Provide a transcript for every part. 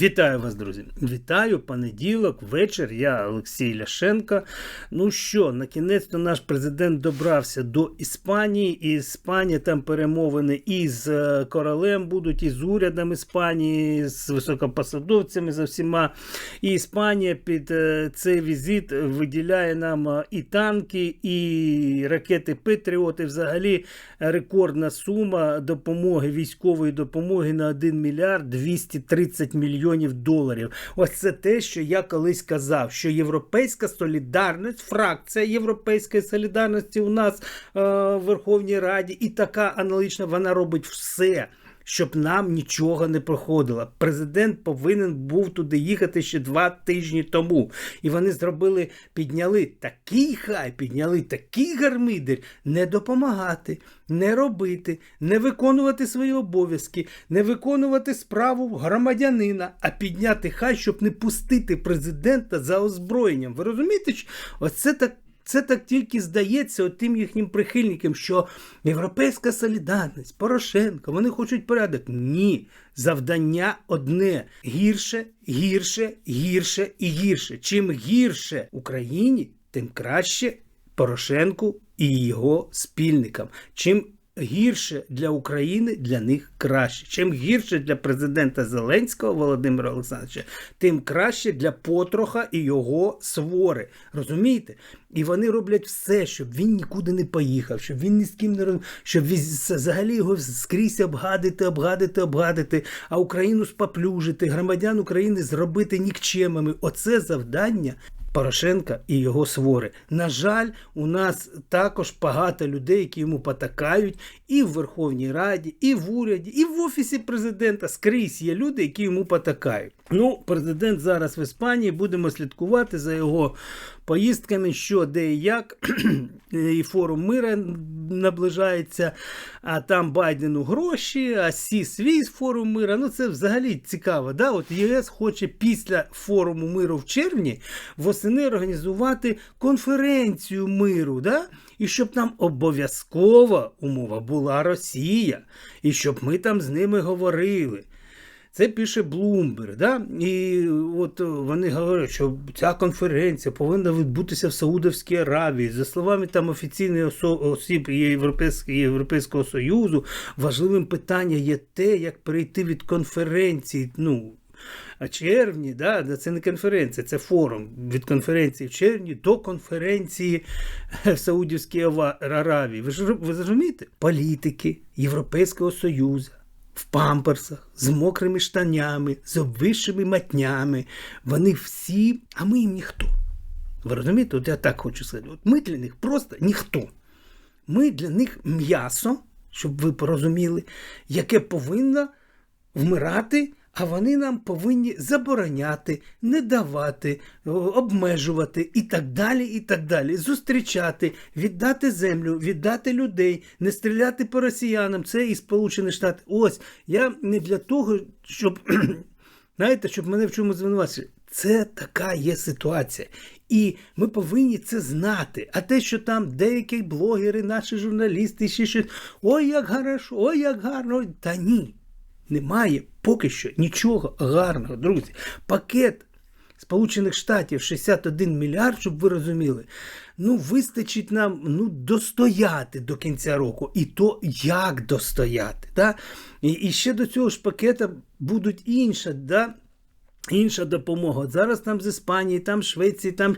Вітаю вас, друзі! Вітаю понеділок, вечір. Я Олексій Ляшенко. Ну що, на кінець наш президент добрався до Іспанії, і Іспанія там перемовини і з е, королем будуть, і з урядом Іспанії, з високопосадовцями за всіма. І Іспанія під е, цей візит виділяє нам е, і танки, і ракети Петріот, і взагалі рекордна сума допомоги, військової допомоги на 1 мільярд 230 мільйонів доларів. Ось це те, що я колись казав, що Європейська солідарність, фракція Європейської солідарності у нас е, в Верховній Раді, і така аналогічна, вона робить все. Щоб нам нічого не проходило. Президент повинен був туди їхати ще два тижні тому. І вони зробили, підняли такий хай, підняли такий гармидер, не допомагати, не робити, не виконувати свої обов'язки, не виконувати справу громадянина, а підняти хай, щоб не пустити президента за озброєнням. Ви розумієте? Оце так. Це так тільки здається тим їхнім прихильникам, що Європейська солідарність, Порошенко, вони хочуть порядок. Ні. Завдання одне: гірше, гірше, гірше і гірше. Чим гірше Україні, тим краще Порошенку і його спільникам. Чим гірше для України, для них краще. Чим гірше для президента Зеленського Володимира Олександровича, тим краще для Потроха і його свори. Розумієте? І вони роблять все, щоб він нікуди не поїхав, щоб він ні з ким не роз... щоб взагалі його скрізь обгадити, обгадити, обгадити, а Україну споплюжити, громадян України зробити нікчемами. Оце завдання Порошенка і його свори. На жаль, у нас також багато людей, які йому потакають, і в Верховній Раді, і в уряді, і в Офісі президента. Скрізь є люди, які йому потакають. Ну, президент зараз в Іспанії будемо слідкувати за його поїздками, що де і як. і форум мира наближається, а там Байдену гроші, а Сі свій форум мира. Ну це взагалі цікаво. Да? От ЄС хоче після форуму миру в червні восени організувати конференцію миру. Да? І щоб нам обов'язкова умова була Росія, і щоб ми там з ними говорили. Це пише Блумберг. Да? І от вони говорять, що ця конференція повинна відбутися в Саудовській Аравії. За словами там офіційних осіб Європейського, Європейського Союзу, важливим питанням є те, як перейти від конференції. ну, а червні, да, це не конференція, це форум від конференції в червні до конференції в Саудівській Аравії. Ви ж ви розумієте? Політики Європейського Союзу в памперсах, з мокрими штанями, з обвисшими матнями. Вони всі, а ми їм ніхто. Ви розумієте, от я так хочу сказати. От Ми для них просто ніхто. Ми для них м'ясо, щоб ви порозуміли, яке повинно вмирати а вони нам повинні забороняти, не давати, обмежувати і так далі. і так далі. Зустрічати, віддати землю, віддати людей, не стріляти по росіянам. Це і Сполучені Штати. Ось я не для того, щоб знаєте, щоб мене в чомусь звинуватити. Це така є ситуація. І ми повинні це знати. А те, що там деякі блогери, наші журналісти, ще щось, ой, як хорошо, ой, як гарно, та ні. Немає поки що нічого гарного, друзі. Пакет Сполучених Штатів 61 мільярд, щоб ви розуміли. Ну, вистачить нам ну, достояти до кінця року. І то як достояти. Да? І і ще до цього ж пакета будуть інша, да? інша допомога. Зараз там з Іспанії, там Швеції, там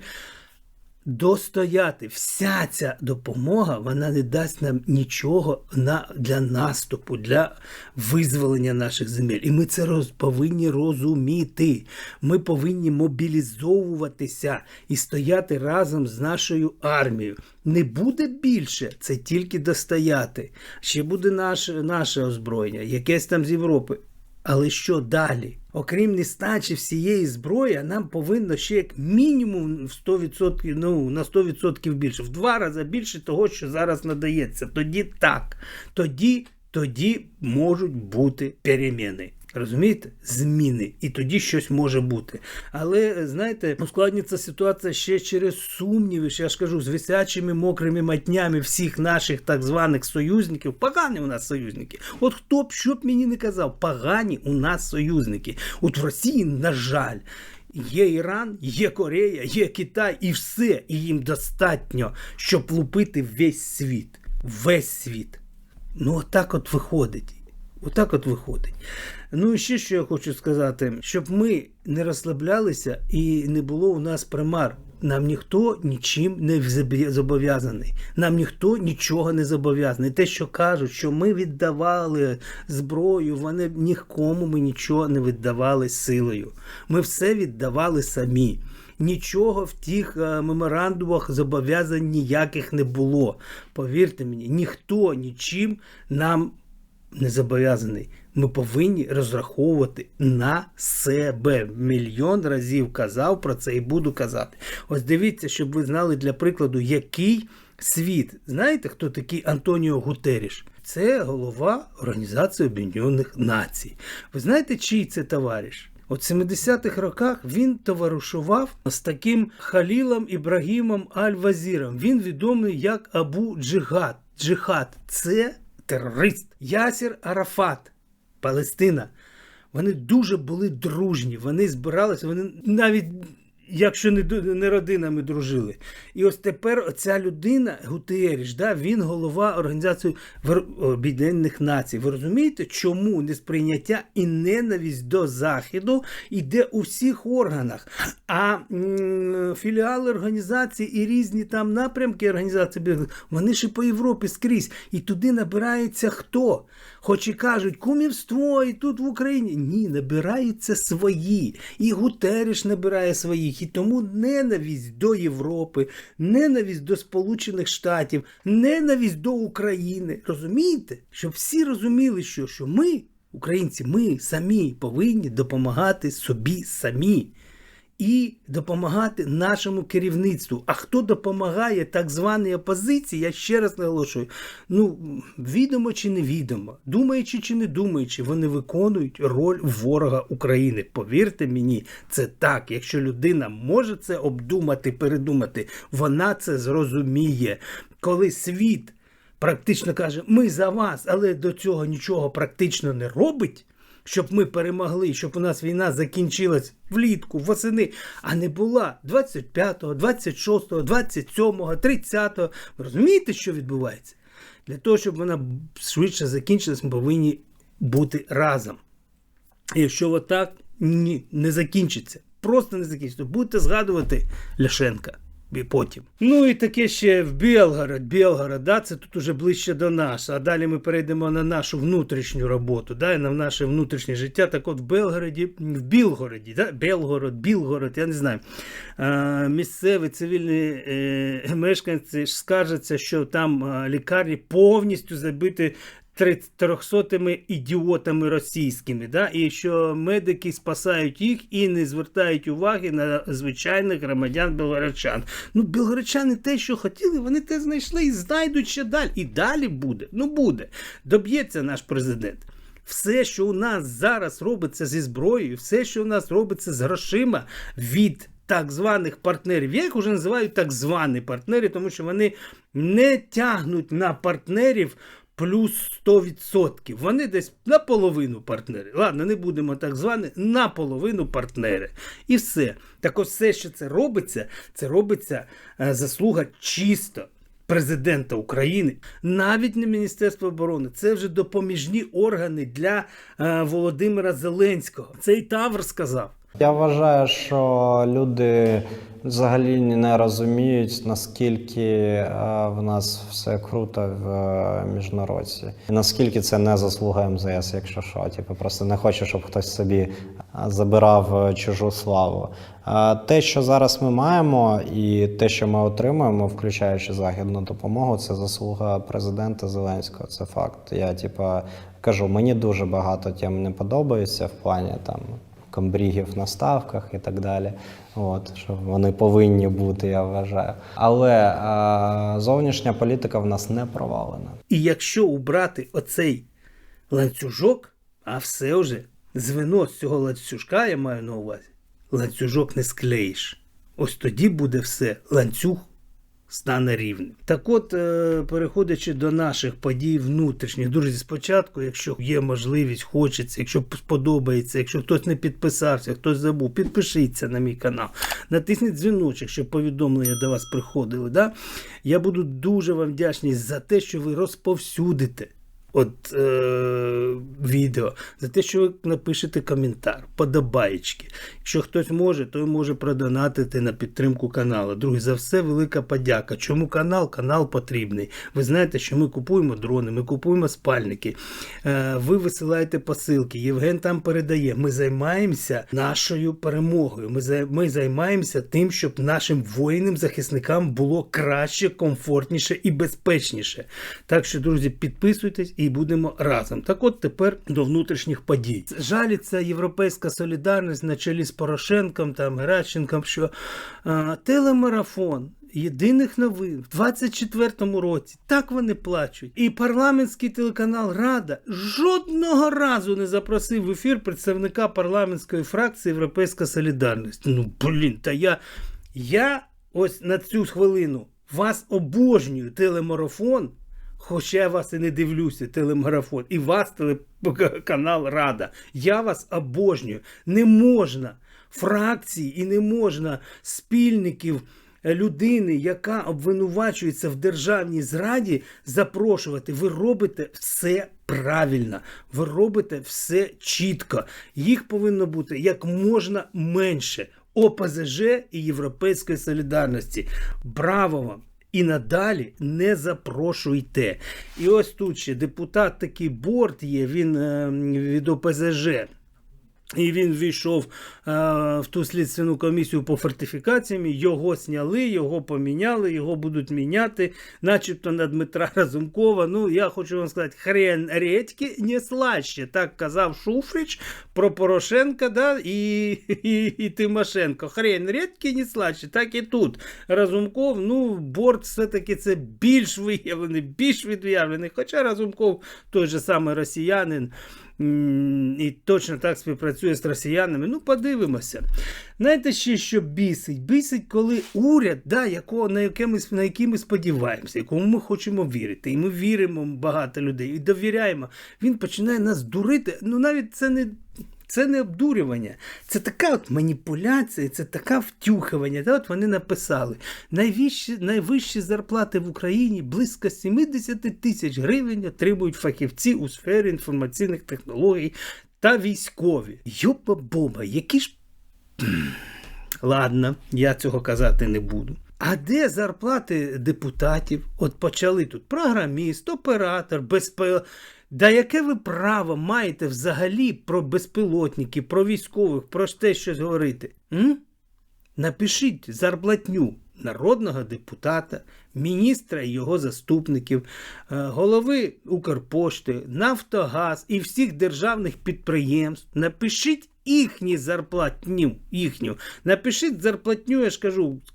достояти. Вся ця допомога вона не дасть нам нічого на, для наступу, для визволення наших земель. І ми це роз, повинні розуміти. Ми повинні мобілізовуватися і стояти разом з нашою армією. Не буде більше, це тільки достояти. Ще буде наше, наше озброєння, якесь там з Європи. Але що далі? Окрім нестачі всієї зброї, нам повинно ще як мінімум в 100%, ну, на 100% більше, в два рази більше того, що зараз надається. Тоді так. Тоді, Тоді можуть бути переміни. Розумієте? Зміни. І тоді щось може бути. Але знаєте, ускладнюється ситуація ще через сумніви. ж Я ж кажу, з висячими мокрими матнями всіх наших так званих союзників. Погані у нас союзники. От хто б що б мені не казав, погані у нас союзники. От в Росії, на жаль. Є Іран, є Корея, є Китай і все. І їм достатньо, щоб лупити весь світ. Весь світ. Ну, отак от виходить. Отак от виходить. Ну і ще що я хочу сказати, щоб ми не розслаблялися і не було у нас примар. Нам ніхто нічим не зобов'язаний. Нам ніхто нічого не зобов'язаний. Те, що кажуть, що ми віддавали зброю, вони нікому ми нічого не віддавали силою. Ми все віддавали самі. Нічого в тих е, меморандумах зобов'язань ніяких не було. Повірте мені, ніхто нічим нам не зобов'язаний. Ми повинні розраховувати на себе. Мільйон разів казав про це і буду казати. Ось дивіться, щоб ви знали для прикладу, який світ. Знаєте, хто такий Антоніо Гутеріш? Це голова Організації Об'єднаних Націй. Ви знаєте, чий це товариш? От в 70-х роках він товаришував з таким Халілом Ібрагімом Аль-Вазіром. Він відомий як Абу Джихад. Джихад це терорист. Ясір Арафат, Палестина. Вони дуже були дружні. Вони збиралися, вони навіть. Якщо не, не родинами дружили. І ось тепер оця людина, Гутеріш, да, він голова Організації Об'єднаних Націй. Ви розумієте, чому несприйняття і ненависть до Заходу йде у всіх органах? А філіали організації і різні там напрямки організації, вони і по Європі скрізь. І туди набирається хто? Хоч і кажуть, кумівство і тут в Україні. Ні, набираються свої. І Гутеріш набирає своїх. І тому ненависть до Європи, ненависть до Сполучених Штатів, ненависть до України. Розумієте? Щоб всі розуміли, що, що ми, українці, ми самі повинні допомагати собі самі. І допомагати нашому керівництву. А хто допомагає так званій опозиції, я ще раз наголошую, ну відомо чи не відомо, думаючи чи не думаючи, вони виконують роль ворога України. Повірте мені, це так. Якщо людина може це обдумати, передумати, вона це зрозуміє. Коли світ практично каже, ми за вас, але до цього нічого практично не робить щоб ми перемогли, щоб у нас війна закінчилась влітку, восени, а не була 25-го, 26-го, 27-го, 30-го. Ви розумієте, що відбувається? Для того, щоб вона швидше закінчилась, ми повинні бути разом. І якщо отак, ні, не закінчиться. Просто не закінчиться. Будете згадувати Ляшенка. І потім. Ну і таке ще в Білгород. Білгород, да, це тут уже ближче до нас. А далі ми перейдемо на нашу внутрішню роботу, да, на наше внутрішнє життя. Так от в Белгороді, в Білгороді, да, Белгород, Білгород, я не знаю. А, місцеві цивільні е, мешканці скаржаться, що там лікарні повністю забиті трьохсотими ідіотами російськими, да? і що медики спасають їх і не звертають уваги на звичайних громадян білгородчан. Ну, білгородчани те, що хотіли, вони те знайшли і знайдуть ще далі. І далі буде. Ну буде. Доб'ється наш президент. Все, що у нас зараз робиться зі зброєю, все, що у нас робиться з грошима від так званих партнерів. Я їх вже називаю так звані партнери, тому що вони не тягнуть на партнерів плюс 100%. Вони десь наполовину партнери. Ладно, не будемо так звані, наполовину партнери. І все. Так ось все, що це робиться, це робиться е, заслуга чисто. Президента України, навіть не Міністерство оборони, це вже допоміжні органи для е, Володимира Зеленського. Це і Тавр сказав. Я вважаю, що люди взагалі не розуміють, наскільки е, в нас все круто в е, міжнародці. І наскільки це не заслуга МЗС, якщо що. Типу, просто не хочу, щоб хтось собі е, забирав чужу славу. Те, що зараз ми маємо, і те, що ми отримуємо, включаючи західну допомогу, це заслуга президента Зеленського. Це факт. Я типа кажу, мені дуже багато тем не подобається в плані там комбрігів на ставках і так далі. От що вони повинні бути, я вважаю. Але е, зовнішня політика в нас не провалена. І якщо убрати оцей ланцюжок, а все вже звено з цього ланцюжка, я маю на увазі, ланцюжок не склеїш. Ось тоді буде все. Ланцюг стане рівним. Так от, е, переходячи до наших подій внутрішніх, друзі, спочатку, якщо є можливість, хочеться, якщо сподобається, якщо хтось не підписався, хтось забув, підпишіться на мій канал, натисніть дзвіночок, щоб повідомлення до вас приходили. Да? Я буду дуже вам вдячний за те, що ви розповсюдите. От е, відео за те, що ви напишете коментар, подобаєчки. Якщо хтось може, той може продонатити на підтримку каналу. Друзі, за все велика подяка. Чому канал? Канал потрібний. Ви знаєте, що ми купуємо дрони, ми купуємо спальники. Е, ви висилаєте посилки. Євген там передає. Ми займаємося нашою перемогою. Ми, зай- ми займаємося тим, щоб нашим воїнам, захисникам було краще, комфортніше і безпечніше. Так що, друзі, підписуйтесь і будемо разом. Так от тепер до внутрішніх подій. Жаліться європейська солідарність на чолі з Порошенком там Геращенком, що а, телемарафон. Єдиних новин в 24-му році так вони плачуть. І парламентський телеканал Рада жодного разу не запросив в ефір представника парламентської фракції Європейська Солідарність. Ну блін, та я, я ось на цю хвилину вас обожнюю телемарафон. Хоча я вас і не дивлюся, телемарафон, і вас телеканал Рада. Я вас обожнюю. Не можна фракції і не можна спільників е, людини, яка обвинувачується в державній зраді, запрошувати. Ви робите все правильно, ви робите все чітко. Їх повинно бути як можна менше. ОПЗЖ і Європейської солідарності. Браво вам! І надалі не запрошуйте. І ось тут ще депутат такий борт є, він е, від ОПЗЖ. І він війшов е, в ту слідственну комісію по фортифікаціям, його сняли, його поміняли, його будуть міняти, начебто на Дмитра Разумкова. Ну, я хочу вам сказати, хрен редьки не слаще. Так казав Шуфрич про Порошенка да, і, і, і Тимошенко. Хрен редьки не слаще. Так і тут. Разумков, ну, борт все-таки це більш виявлений, більш відв'явлений. Хоча Разумков той же самий росіянин. І точно так співпрацює з росіянами. Ну, подивимося. Знаєте, ще що бісить? Бісить, коли уряд, да, якого, на, яке ми, на який ми сподіваємося, якому ми хочемо вірити. І ми віримо багато людей, і довіряємо. Він починає нас дурити. Ну, навіть це не. Це не обдурювання, це така от маніпуляція, це така втюхування. Та от вони написали: найвищі, найвищі зарплати в Україні близько 70 тисяч гривень отримують фахівці у сфері інформаційних технологій та військові. Йопа боба, які ж. Ладно, я цього казати не буду. А де зарплати депутатів? От почали тут програміст, оператор, безпил... Да яке ви право маєте взагалі про безпілотників, про військових, про те щось говорити? М? Напишіть зарплатню народного депутата, міністра і його заступників, е, голови Укрпошти, Нафтогаз і всіх державних підприємств. Напишіть їхню зарплатню. їхню. Напишіть зарплатню, я ж кажу, з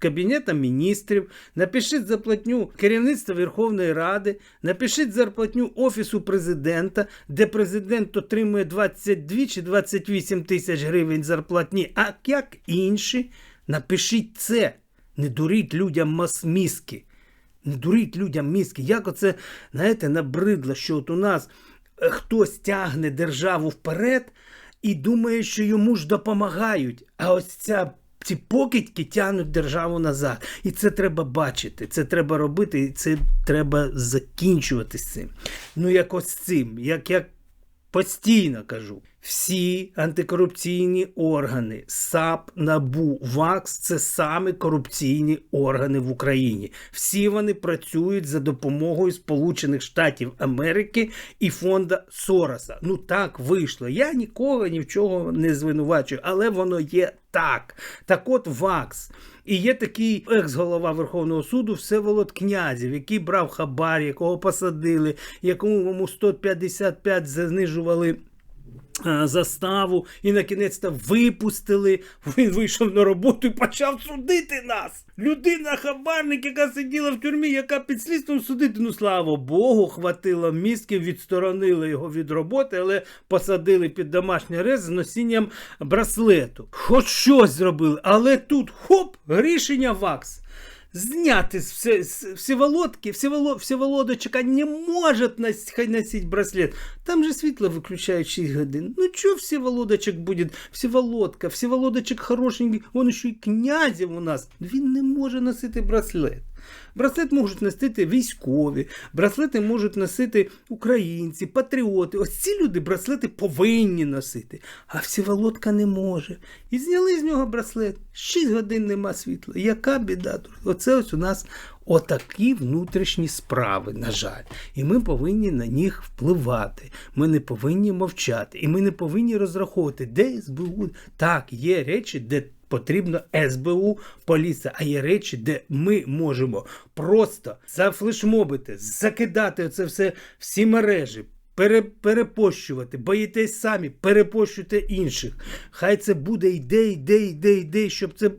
міністрів, напишіть зарплатню керівництва Верховної Ради, напишіть зарплатню Офісу президента, де президент отримує 22 чи 28 тисяч гривень зарплатні, а як інші. Напишіть це. Не дуріть людям мас-мізки. Не дуріть людям мізки. Як оце, знаєте, набридло, що от у нас е, хтось тягне державу вперед і думає, що йому ж допомагають. А ось ця. Ці покидьки тягнуть державу назад. І це треба бачити, це треба робити, і це треба закінчувати з цим. Ну, як ось цим, як я постійно кажу. Всі антикорупційні органи САП, НАБУ, ВАКС це саме корупційні органи в Україні. Всі вони працюють за допомогою Сполучених Штатів Америки і фонда Сороса. Ну так вийшло. Я нікого ні в чого не звинувачую, але воно є так. Так от ВАКС. І є такий екс-голова Верховного суду Всеволод Князів, який брав хабар, якого посадили, якому 155 занижували заставу і на кінець то випустили. Він вийшов на роботу і почав судити нас. Людина, хабарник, яка сиділа в тюрмі, яка під слідством судити. Ну слава Богу, хватило мізків, відсторонили його від роботи, але посадили під домашній арест з носінням браслету. Хоч щось зробили, але тут хоп, рішення ВАКС. Зняти з все, Всеволодки, Всеволо, Всеволодочка не може нос, носить браслет. Там же світло виключають 6 годин. Ну чё Всеволодочек будет? Всеволодка, Всеволодочек хорошенький, он ще й князем у нас. Він не може носити браслет. Браслет можуть носити військові, браслети можуть носити українці, патріоти. Ось ці люди браслети повинні носити, а Всеволодка не може. І зняли з нього браслет. 6 годин нема світла. Яка біда? Оце ось у нас отакі внутрішні справи, на жаль. І ми повинні на них впливати. Ми не повинні мовчати. І ми не повинні розраховувати, де СБУ. Так, є речі, де потрібно СБУ, поліція, а є речі, де ми можемо просто зафлешмобити, закидати це все всі мережі. Пере, перепощувати, боїтесь самі, перепощуйте інших. Хай це буде йде, йде, йде, йде, щоб це.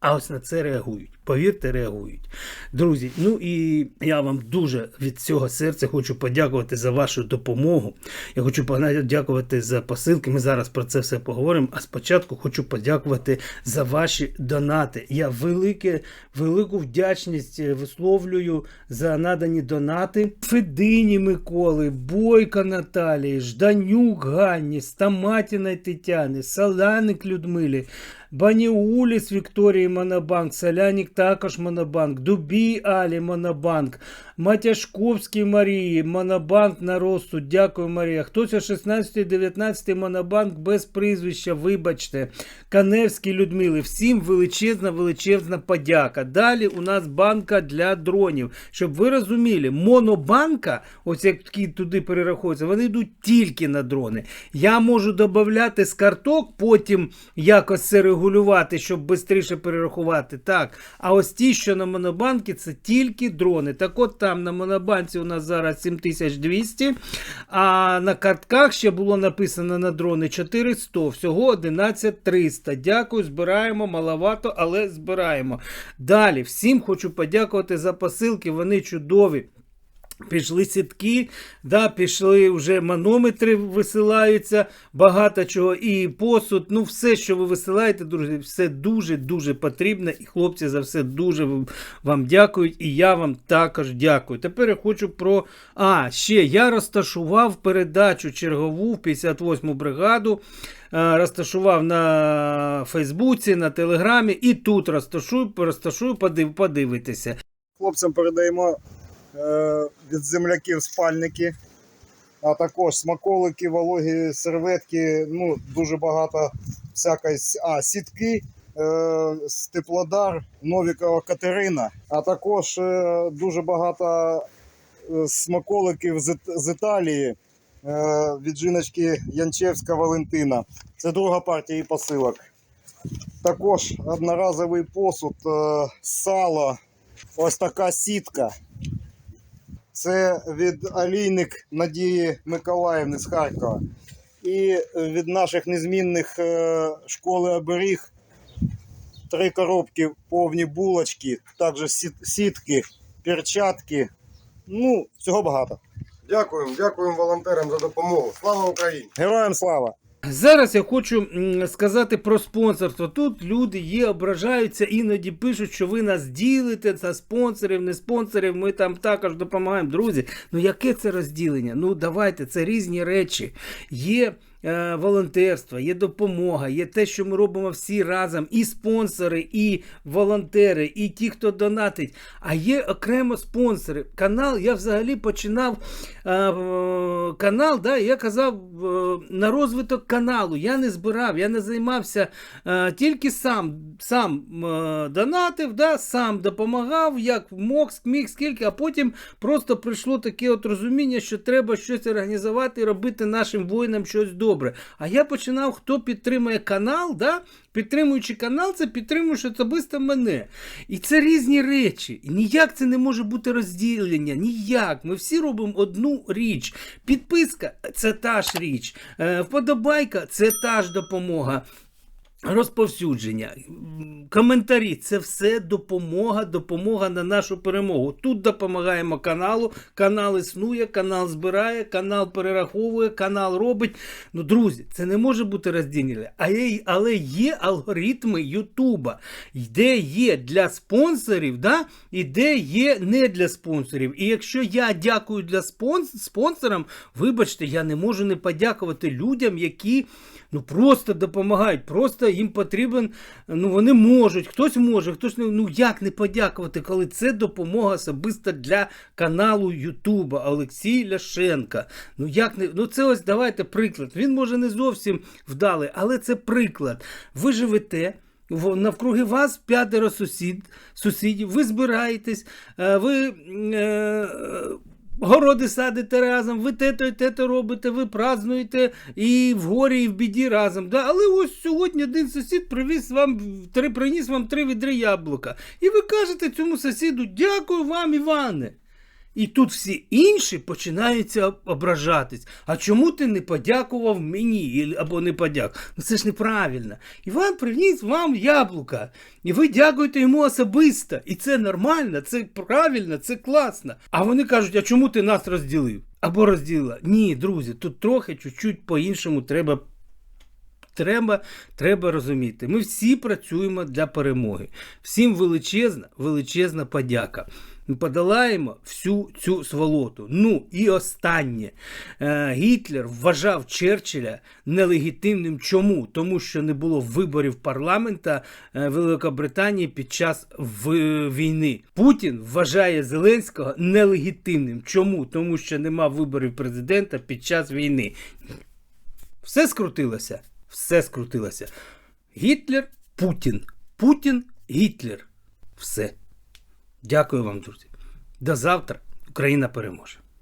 А ось на це реагують. Повірте, реагують. Друзі, ну і я вам дуже від цього серця хочу подякувати за вашу допомогу. Я хочу подякувати за посилки. Ми зараз про це все поговоримо. А спочатку хочу подякувати за ваші донати. Я велике, велику вдячність е, висловлюю за надані донати. Федині Миколи, Бойка Наталії, Жданюк Ганні, Стаматіна Тетяни, Саланик Людмилі. Баніуліс Вікторії Монобанк, Солянік також Монобанк, Дубій Алі Монобанк, Матяшковській Марії, Монобанк на росту. Дякую, Марія. Хтось о 16-19 Монобанк без прізвища, вибачте. Каневській Людмили. Всім величезна, величезна подяка. Далі у нас банка для дронів. Щоб ви розуміли, монобанка, ось як туди перераховуються, вони йдуть тільки на дрони. Я можу додати з карток, потім якось це регулювати, щоб швидше перерахувати. Так. А ось ті, що на монобанки, це тільки дрони. Так от там на монобанці у нас зараз 7200, а на картках ще було написано на дрони 400, всього 11300. Дякую, збираємо, маловато, але збираємо. Далі, всім хочу подякувати за посилки, вони чудові. Пішли сітки, да, пішли вже манометри висилаються, багато чого, і посуд. Ну, все, що ви висилаєте, друзі, все дуже-дуже потрібно. І хлопці за все дуже вам дякують. І я вам також дякую. Тепер я хочу про. А, ще я розташував передачу чергову в 58-му бригаду. е, Розташував на Фейсбуці, на Телеграмі, і тут розташую, розташую, подив, подивитися. Хлопцям передаємо від земляків спальники, а також смаколики, вологі серветки, ну, дуже багато всякої а, сітки. е, Теплодар, Новікова Катерина, а також е, дуже багато е, смаколиків з, Італії е, від жіночки Янчевська Валентина. Це друга партія її посилок. Також одноразовий посуд, е, сало, ось така сітка. Це від олійник Надії Миколаївни з Харкова. І від наших незмінних е, школи оберіг три коробки повні булочки, також сітки, перчатки. Ну, всього багато. Дякуємо, дякуємо волонтерам за допомогу. Слава Україні! Героям слава! Зараз я хочу сказати про спонсорство. Тут люди є, ображаються, іноді пишуть, що ви нас ділите за спонсорів, не спонсорів. Ми там також допомагаємо. Друзі, ну яке це розділення? Ну давайте, це різні речі. Є. е, Волонтерство, є допомога, є те, що ми робимо всі разом, і спонсори, і волонтери, і ті, хто донатить. А є окремо спонсори. Канал я взагалі починав е, канал, да, я казав е, на розвиток каналу. Я не збирав, я не займався тільки сам сам донатив, да, сам допомагав, як мог, міг, скільки, а потім просто прийшло таке от розуміння, що треба щось організувати і робити нашим воїнам щось добре. Добре. А я починав, хто підтримує канал, да? підтримуючи канал, це підтримуєш особисто мене. І це різні речі. І ніяк це не може бути розділення. Ніяк. Ми всі робимо одну річ. Підписка це та ж річ. Е, Вподобайка це та ж допомога. Розповсюдження, коментарі це все допомога, допомога на нашу перемогу. Тут допомагаємо каналу, канал існує, канал збирає, канал перераховує, канал робить. Ну, друзі, це не може бути є, але є алгоритми Ютуба, де є для спонсорів, да, і де є не для спонсорів. І якщо я дякую для спонс- спонсорам, вибачте, я не можу не подякувати людям, які ну просто допомагають, просто їм потрібен, ну вони можуть, хтось може, хтось не. Ну як не подякувати, коли це допомога особисто для каналу Ютуба Олексій Ляшенка. Ну як не ну це ось давайте приклад. Він може не зовсім вдалий, але це приклад. Ви живете. Навкруги вас п'ятеро сусід, сусідів, ви збираєтесь, е, ви е, городи садите разом, ви те-то і те-то робите, ви празднуєте і в горі, і в біді разом. Да? Але ось сьогодні один сусід привіз вам три, приніс вам три відри яблука. І ви кажете цьому сусіду, дякую вам, Іване. І тут всі інші починаються ображатись. А чому ти не подякував мені або не подяк? Ну це ж неправильно. Іван приніс вам яблука, і ви дякуєте йому особисто. І це нормально, це правильно, це класно. А вони кажуть, а чому ти нас розділив? Або розділила. Ні, друзі, тут трохи чуть-чуть по-іншому треба Треба, треба розуміти. Ми всі працюємо для перемоги. Всім величезна, величезна подяка. Подолаємо всю цю сволоту. Ну і останнє. Е, Гітлер вважав Черчилля нелегітимним. Чому? Тому що не було виборів парламента е, Великобританії під час війни. Путін вважає Зеленського нелегітимним. Чому? Тому що нема виборів президента під час війни. Все скрутилося. Все скрутилося. Гітлер, Путін. Путін, Гітлер. Все. Дякую вам, друзі. До завтра. Україна переможе.